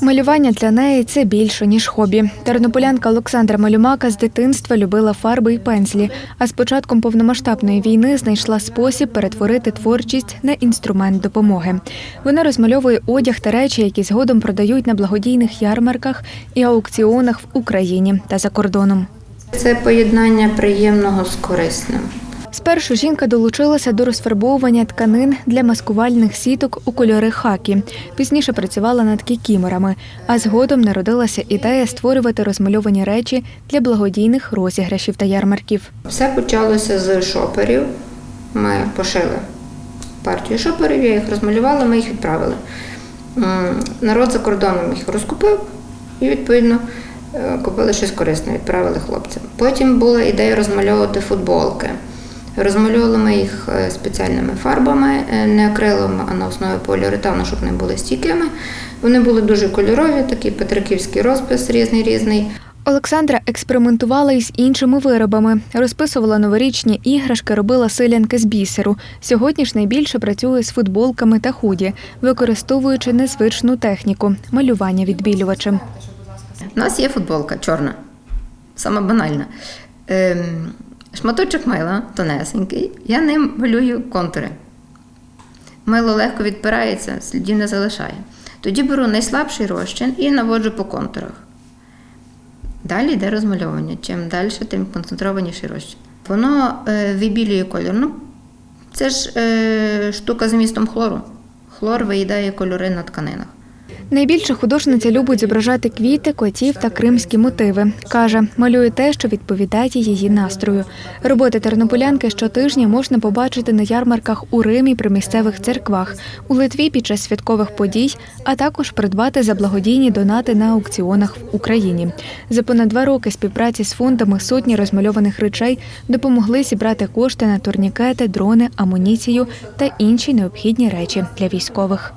Малювання для неї це більше ніж хобі. Тернополянка Олександра Малюмака з дитинства любила фарби і пензлі, а з початком повномасштабної війни знайшла спосіб перетворити творчість на інструмент допомоги. Вона розмальовує одяг та речі, які згодом продають на благодійних ярмарках і аукціонах в Україні та за кордоном. Це поєднання приємного з корисним. Спершу жінка долучилася до розфарбовування тканин для маскувальних сіток у кольори хакі. Пізніше працювала над кікіморами, а згодом народилася ідея створювати розмальовані речі для благодійних розіграшів та ярмарків. Все почалося з шоперів. Ми пошили партію шоперів, я їх розмалювала, ми їх відправили. Народ за кордоном їх розкупив і, відповідно, е, купили щось корисне, відправили хлопцям. Потім була ідея розмальовувати футболки. Розмальовували ми їх е, спеціальними фарбами, е, не акрилом, а на основі поліуретану, щоб вони були стійкими. Вони були дуже кольорові, такий петриківський розпис різний різний. Олександра експериментувала із іншими виробами, розписувала новорічні іграшки, робила силянки з бісеру. Сьогодні ж найбільше працює з футболками та худі, використовуючи незвичну техніку малювання відбілювачем. У нас є футболка чорна, саме банальна. Шматочок мила тонесенький, я ним малюю контури. Мило легко відпирається, слідів не залишає. Тоді беру найслабший розчин і наводжу по контурах. Далі йде розмальовування. Чим далі, тим концентрованіший розчин. Воно е, вибілює колір. Ну, це ж е, штука з містом хлору. Хлор виїдає кольори на тканинах. Найбільше художниця любить зображати квіти, котів та кримські мотиви. Каже, малює те, що відповідає її настрою. Роботи тернополянки щотижня можна побачити на ярмарках у Римі при місцевих церквах, у Литві під час святкових подій, а також придбати за благодійні донати на аукціонах в Україні. За понад два роки співпраці з фондами сотні розмальованих речей допомогли зібрати кошти на турнікети, дрони, амуніцію та інші необхідні речі для військових.